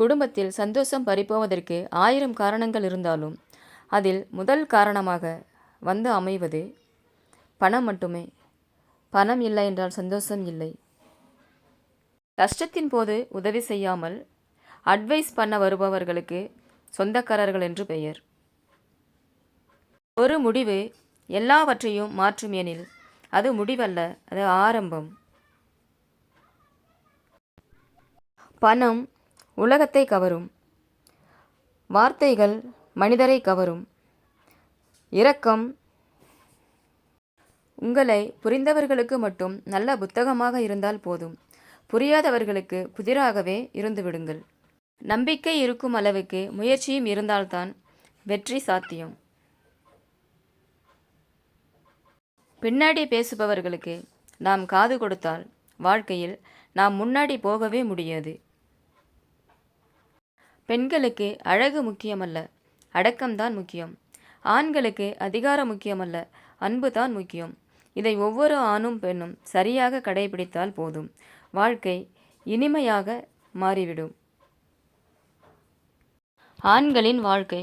குடும்பத்தில் சந்தோஷம் பறிப்போவதற்கு ஆயிரம் காரணங்கள் இருந்தாலும் அதில் முதல் காரணமாக வந்து அமைவது பணம் மட்டுமே. பணம் இல்லை என்றால் சந்தோஷம் இல்லை. கஷ்டத்தின் போது உதவி செய்யாமல் அட்வைஸ் பண்ண வருபவர்களுக்கு சொந்தக்காரர்கள் என்று பெயர். ஒரு முடிவு எல்லாவற்றையும் மாற்றும் எனில் அது முடிவல்ல அது ஆரம்பம். பணம் உலகத்தை கவரும். வார்த்தைகள் மனிதரை கவரும். இரக்கம் உங்களை புரிந்தவர்களுக்கு மட்டும் நல்ல புத்தகமாக இருந்தால் போதும். புரியாதவர்களுக்கு புதிராகவே இருந்துவிடுங்கள் நம்பிக்கை இருக்கும் அளவுக்கு முயற்சியும் இருந்தால்தான் வெற்றி சாத்தியம். பின்னாடி பேசுபவர்களுக்கு நாம் காது கொடுத்தால் வாழ்க்கையில் நாம் முன்னாடி போகவே முடியாது. பெண்களுக்கு அழகு முக்கியமல்ல அடக்கம்தான் முக்கியம். ஆண்களுக்கு அதிகாரம் முக்கியமல்ல அன்பு தான் முக்கியம். இதை ஒவ்வொரு ஆணும் பெண்ணும் சரியாக கடைபிடித்தால் போதும். வாழ்க்கை இனிமையாக மாறிவிடும். ஆண்களின் வாழ்க்கை.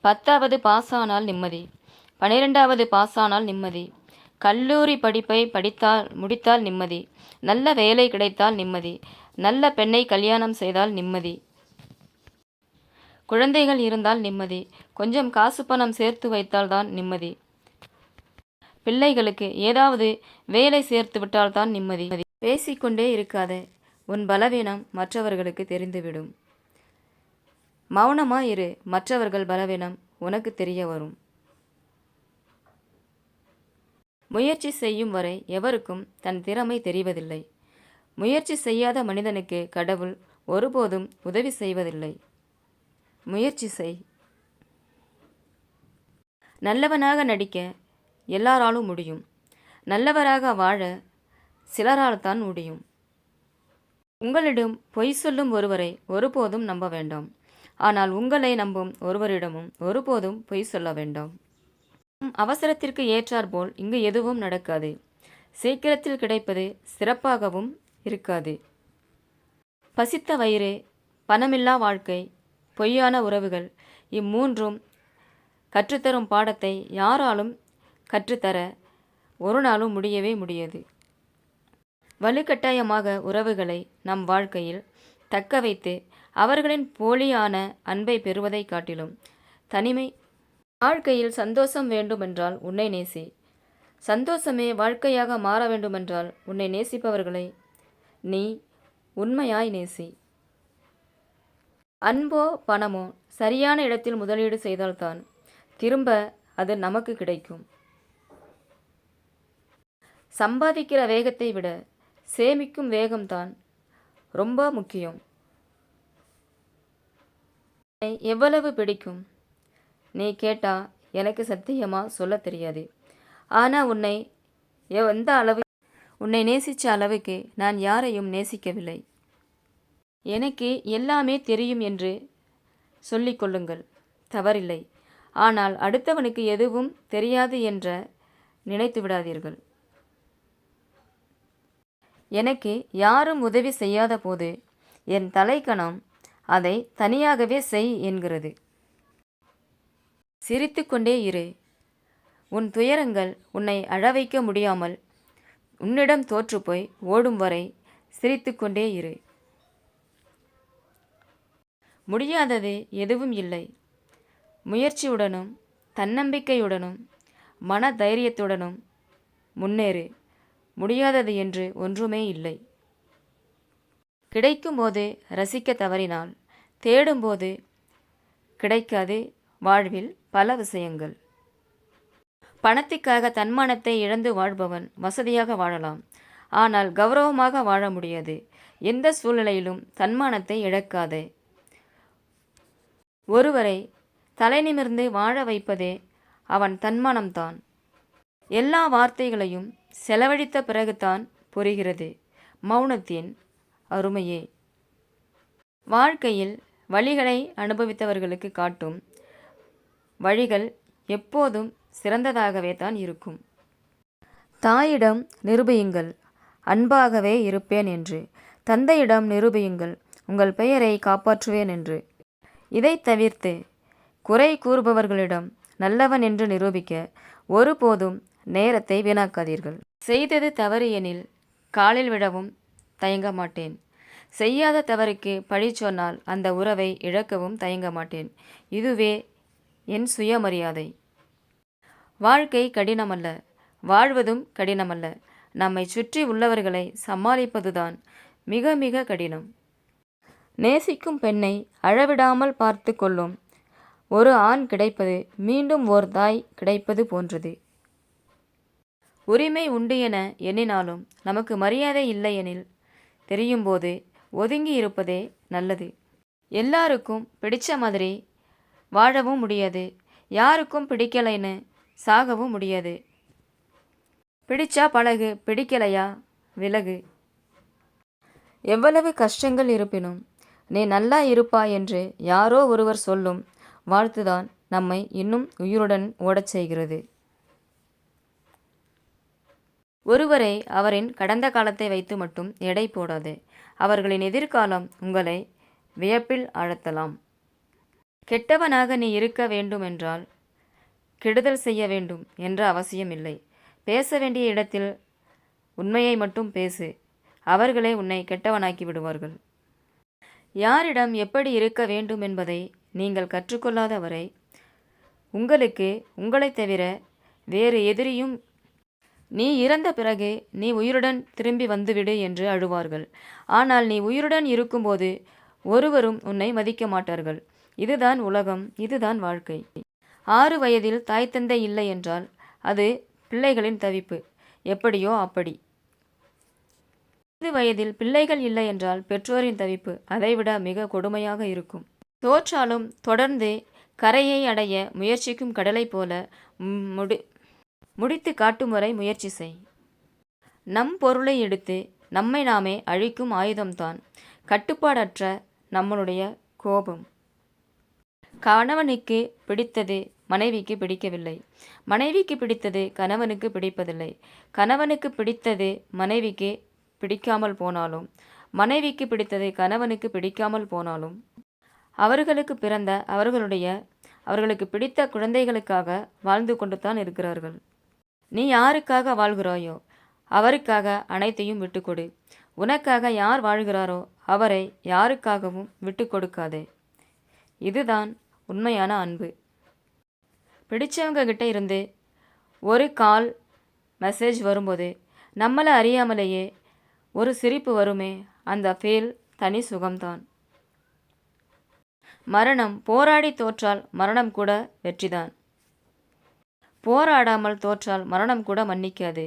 பத்தாவது பாஸ் ஆனால் நிம்மதி. பனிரெண்டாவது பாஸ் ஆனால் நிம்மதி. கல்லூரி படிப்பை படித்தால் முடித்தால் நிம்மதி. நல்ல வேலை கிடைத்தால் நிம்மதி. நல்ல பெண்ணை கல்யாணம் செய்தால் நிம்மதி. குழந்தைகள் இருந்தால் நிம்மதி. கொஞ்சம் காசு பணம் சேர்த்து வைத்தால்தான் நிம்மதி. பிள்ளைகளுக்கு ஏதாவது வேலை சேர்த்து விட்டால்தான் நிம்மதி. பேசிக்கொண்டே இருக்காதே. உன் பலவீனம் மற்றவர்களுக்கு தெரிந்துவிடும். மௌனமா இரு. மற்றவர்கள் பலவீனம் உனக்கு தெரிய வரும். முயற்சி செய்யும் வரை எவருக்கும் தன் திறமை தெரிவதில்லை. முயற்சி செய்யாத மனிதனுக்கு கடவுள் ஒருபோதும் உதவி செய்வதில்லை. முயற்சி செய். நல்லவனாக நடிக்க எல்லாராலும் முடியும். நல்லவராக வாழ சிலரால் தான் முடியும். உங்களிடம் பொய் சொல்லும் ஒருவரை ஒருபோதும் நம்ப வேண்டாம். ஆனால் உங்களை நம்பும் ஒருவரிடமும் ஒருபோதும் பொய் சொல்ல வேண்டாம். அவசரத்திற்கு ஏற்றாற்போல் இங்கு எதுவும் நடக்காது. சீக்கிரத்தில் கிடைப்பது சிறப்பாகவும் இருக்காது. பசித்த வயிறு பணமில்லா வாழ்க்கை பொய்யான உறவுகள். இம்மூன்றும் கற்றுத்தரும் பாடத்தை யாராலும் கற்றுத்தர ஒரு நாளும் முடியவே முடியாது. வலுக்கட்டாயமாக உறவுகளை நம் வாழ்க்கையில் தக்க வைத்து அவர்களின் போலியான அன்பை பெறுவதைக் காட்டிலும் தனிமை வாழ்க்கையில் சந்தோஷம் வேண்டுமென்றால் உன்னை நேசி. சந்தோஷமே வாழ்க்கையாக மாற வேண்டுமென்றால் உன்னை நேசிப்பவர்களை நீ உண்மையாய் நேசி. அன்போ பணமோ சரியான இடத்தில் முதலீடு செய்தால்தான் திரும்ப அது நமக்கு கிடைக்கும். சம்பாதிக்கிற வேகத்தை விட சேமிக்கும் வேகம்தான் ரொம்ப முக்கியம். உன்னை எவ்வளவு பிடிக்கும்? நீ கேட்டா எனக்கு சத்தியமாக சொல்ல தெரியாது. ஆனால் உன்னை எந்த அளவு உன்னை நேசித்த அளவுக்கு நான் யாரையும் நேசிக்கவில்லை. எனக்கு எல்லாமே தெரியும் என்று சொல்லிக்கொள்ளுங்கள் தவறில்லை. ஆனால் அடுத்தவனுக்கு எதுவும் தெரியாது என்ற நினைத்து விடாதீர்கள். எனக்கு யாரும் உதவி செய்யாத போது என் தலைக்கணம் அதை தனியாகவே செய் என்கிறது. சிரித்துக்கொண்டே இரு. உன் துயரங்கள் உன்னை அழவைக்க முடியாமல் உன்னிடம் தோற்றுப்போய் ஓடும் வரை சிரித்துக்கொண்டே இரு. முடியாதது எதுவும் இல்லை. முயற்சியுடனும் தன்னம்பிக்கையுடனும் மன தைரியத்துடனும் முன்னேறு. முடியாதது என்று ஒன்றுமே இல்லை. கிடைக்கும்போது ரசிக்க தவறினால் தேடும்போது கிடைக்காது வாழ்வில் பல விஷயங்கள். பணத்திற்காக தன்மானத்தை இழந்து வாழ்பவன் வசதியாக வாழலாம். ஆனால் கௌரவமாக வாழ முடியாது. எந்த சூழ்நிலையிலும் தன்மானத்தை இழக்காதே. ஒருவரை தலை நிமிர்ந்து வாழ வைப்பதே அவன் தன்மானம்தான். எல்லா வார்த்தைகளையும் செலவழித்த பிறகுதான் புரிகிறது. மௌனத்தின் அருமையே. வாழ்க்கையில் வழிகளை அனுபவித்தவர்களுக்கு காட்டும் வழிகள் எப்போதும் சிறந்ததாகவே தான் இருக்கும். தாயிடம் நிரூபியுங்கள் அன்பாகவே இருப்பேன் என்று. தந்தையிடம் நிரூபியுங்கள் உங்கள் பெயரை காப்பாற்றுவேன் என்று. இதைத் தவிர்த்து குறை கூறுபவர்களிடம் நல்லவன் என்று நிரூபிக்க ஒருபோதும் நேரத்தை வீணாக்காதீர்கள். செய்தது தவறு எனில் காலில் விடவும் தயங்க மாட்டேன். செய்யாத தவறுக்கு பழி சொன்னால் அந்த உறவை இழக்கவும் தயங்க மாட்டேன். இதுவே என் சுயமரியாதை. வாழ்க்கை கடினமல்ல. வாழ்வதும் கடினமல்ல. நம்மை சுற்றி உள்ளவர்களை சமாளிப்பதுதான் மிக மிக கடினம். நேசிக்கும் பெண்ணை அழவிடாமல் பார்த்து கொள்ளும். ஒரு ஆண் கிடைப்பது மீண்டும் ஓர் தாய் கிடைப்பது போன்றது. உரிமை உண்டு என எண்ணினாலும் நமக்கு மரியாதை இல்லை எனில் தெரியும்போது ஒதுங்கி இருப்பதே நல்லது. எல்லாருக்கும் பிடிச்ச மாதிரி வாழவும் முடியாது. யாருக்கும் பிடிக்கலைன்னு சாகவும் முடியாது. பிடிச்சா பழகு பிடிக்கலையா விலகு. எவ்வளவு கஷ்டங்கள் இருப்பினும் நீ நல்லா இருப்பா என்று யாரோ ஒருவர் சொல்லும் வாழ்த்துதான் நம்மை இன்னும் உயிருடன் ஓடச் செய்கிறது. ஒருவரை அவரின் கடந்த காலத்தை வைத்து மட்டும் எடை போடாது. அவர்களின் எதிர்காலம் உங்களை வியப்பில் ஆழ்த்தலாம். கெட்டவனாக நீ இருக்க வேண்டுமென்றால் கெடுதல் செய்ய வேண்டும் என்ற அவசியமில்லை. பேச வேண்டிய இடத்தில் உண்மையை மட்டும் பேசு. அவர்களே உன்னை கெட்டவனாக்கி விடுவார்கள். யாரிடம் எப்படி இருக்க வேண்டும் என்பதை நீங்கள் கற்றுக்கொள்ளாத வரை உங்களுக்கு உங்களைத் தவிர வேறு எதிரியும் நீ இறந்த பிறகு நீ உயிருடன் திரும்பி வந்துவிடு என்று அழுவார்கள். ஆனால் நீ உயிருடன் இருக்கும்போது ஒருவரும் உன்னை மதிக்க மாட்டார்கள். இதுதான் உலகம் இதுதான் வாழ்க்கை. ஆறு வயதில் தாய் தந்தை இல்லை என்றால் அது பிள்ளைகளின் தவிப்பு. எப்படியோ அப்படி. ஐந்து வயதில் பிள்ளைகள் இல்லை என்றால் பெற்றோரின் தவிப்பு அதைவிட மிக கொடுமையாக இருக்கும். தோற்றாலும் தொடர்ந்து கரையை அடைய முயற்சிக்கும் கடலை போல முடி முடித்து காட்டும் வரை முயற்சி செய். நம் பொருளை எடுத்து நம்மை நாமே அழிக்கும் ஆயுதம்தான் கட்டுப்பாடற்ற நம்மளுடைய கோபம். கணவனுக்கு பிடித்தது மனைவிக்கு பிடிக்கவில்லை. மனைவிக்கு பிடித்தது கணவனுக்கு பிடிப்பதில்லை. கணவனுக்கு பிடித்தது மனைவிக்கு பிடிக்காமல் போனாலும் மனைவிக்கு பிடித்ததை கணவனுக்கு பிடிக்காமல் போனாலும் அவர்களுக்கு பிறந்த அவர்களுடைய அவர்களுக்கு பிடித்த குழந்தைகளுக்காக வாழ்ந்து கொண்டு தான் இருக்கிறார்கள். நீ யாருக்காக வாழ்கிறாயோ அவருக்காக அனைத்தையும் விட்டுக்கொடு. உனக்காக யார் வாழ்கிறாரோ அவரை யாருக்காகவும் விட்டு கொடுக்காதே இதுதான் உண்மையான அன்பு. பிடிச்சவங்க கிட்ட இருந்து ஒரு கால் மெசேஜ் வரும்போது நம்மளை அறியாமலேயே ஒரு சிரிப்பு வருமே அந்த ஃபேல் தனி சுகம்தான். மரணம் போராடி தோற்றால் மரணம் கூட வெற்றிதான். போராடாமல் தோற்றால் மரணம் கூட மன்னிக்காது.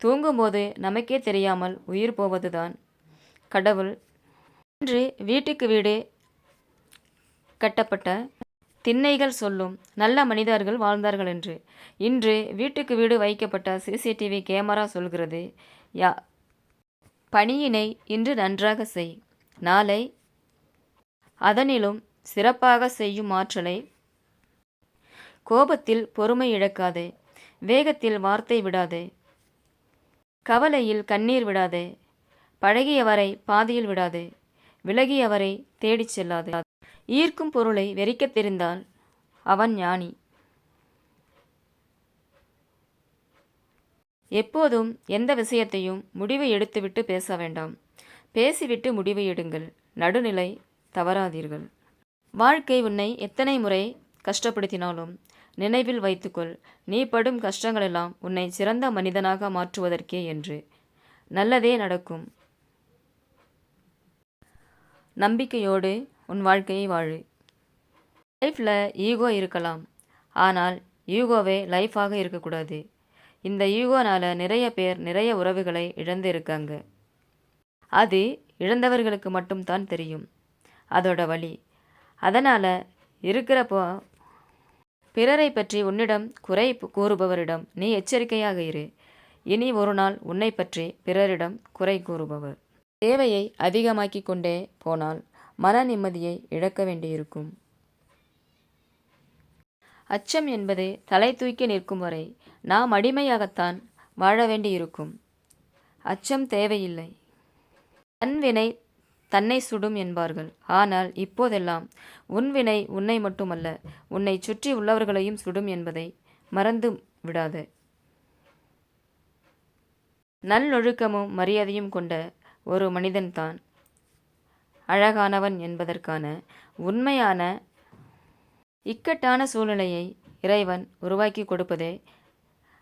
தூங்கும்போது நமக்கே தெரியாமல் உயிர் போவதுதான். கடவுள் இன்று வீட்டுக்கு வீடு கட்டப்பட்ட திண்ணைகள் சொல்லும் நல்ல மனிதர்கள் வாழ்ந்தார்கள் என்று. இன்று வீட்டுக்கு வீடு வைக்கப்பட்ட சிசிடிவி கேமரா சொல்கிறது. யா பணியினை இன்று நன்றாக செய். நாளை அதனிலும் சிறப்பாக செய்யும் ஆற்றலை கோபத்தில் பொறுமை இழக்காதே. வேகத்தில் வார்த்தை விடாதே. கவலையில் கண்ணீர் விடாதே. பழகியவரை பாதியில் விடாதே. விலகியவரை தேடிச் செல்லாதே. ஈர்க்கும் பொருளை வெறிக்கத் தெரிந்தால் அவன் ஞானி. எப்போதும் எந்த விஷயத்தையும் முடிவு எடுத்துவிட்டு பேச வேண்டாம். பேசிவிட்டு முடிவு எடுங்கள். நடுநிலை தவறாதீர்கள். வாழ்க்கை உன்னை எத்தனை முறை கஷ்டப்படுத்தினாலும் நினைவில் வைத்துக்கொள். நீ படும் கஷ்டங்களெல்லாம் உன்னை சிறந்த மனிதனாக மாற்றுவதற்கே என்று. நல்லதே நடக்கும். நம்பிக்கையோடு உன் வாழ்க்கையை வாழு. லைஃப்பில் ஈகோ இருக்கலாம். ஆனால் ஈகோவே லைஃபாக இருக்கக்கூடாது. இந்த ஈகோனால் நிறைய பேர் நிறைய உறவுகளை இழந்து இருக்காங்க அது இழந்தவர்களுக்கு மட்டும்தான் தெரியும். அதோட வழி. அதனால் இருக்கிறப்போ பிறரை பற்றி உன்னிடம் குறை கூறுபவரிடம் நீ எச்சரிக்கையாக இரு. இனி ஒரு நாள் உன்னை பற்றி பிறரிடம் குறை கூறுபவர். தேவையை அதிகமாக்கி கொண்டே போனால் மன நிம்மதியை இழக்க வேண்டியிருக்கும். அச்சம் என்பது தலை தூக்கி நிற்கும் வரை நாம் அடிமையாகத்தான் வாழ வேண்டியிருக்கும். அச்சம் தேவையில்லை. தன் வினை தன்னை சுடும் என்பார்கள். ஆனால் இப்போதெல்லாம் உன் வினை உன்னை மட்டுமல்ல உன்னை சுற்றி உள்ளவர்களையும் சுடும் என்பதை மறந்து விடாது. நல்லொழுக்கமும் மரியாதையும் கொண்ட ஒரு மனிதன்தான். அழகானவன் என்பதற்கான உண்மையான இக்கட்டான சூழ்நிலையை இறைவன் உருவாக்கி கொடுப்பதே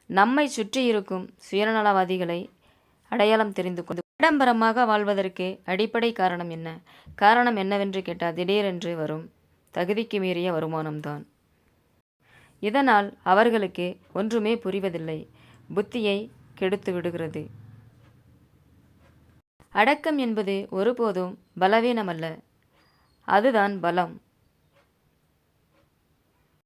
நம்மை சுற்றியிருக்கும் சுயநலவாதிகளை அடையாளம் தெரிந்து கொண்டு ஆடம்பரமாக வாழ்வதற்கு அடிப்படை காரணம் என்ன? காரணம் என்னவென்று கேட்டால் திடீரென்று வரும் தகுதிக்கு மீறிய வருமானம்தான். இதனால் அவர்களுக்கு ஒன்றுமே புரிவதில்லை. புத்தியை கெடுத்து விடுகிறது. அடக்கம் என்பது ஒருபோதும் பலவீனமல்ல. அதுதான் பலம்.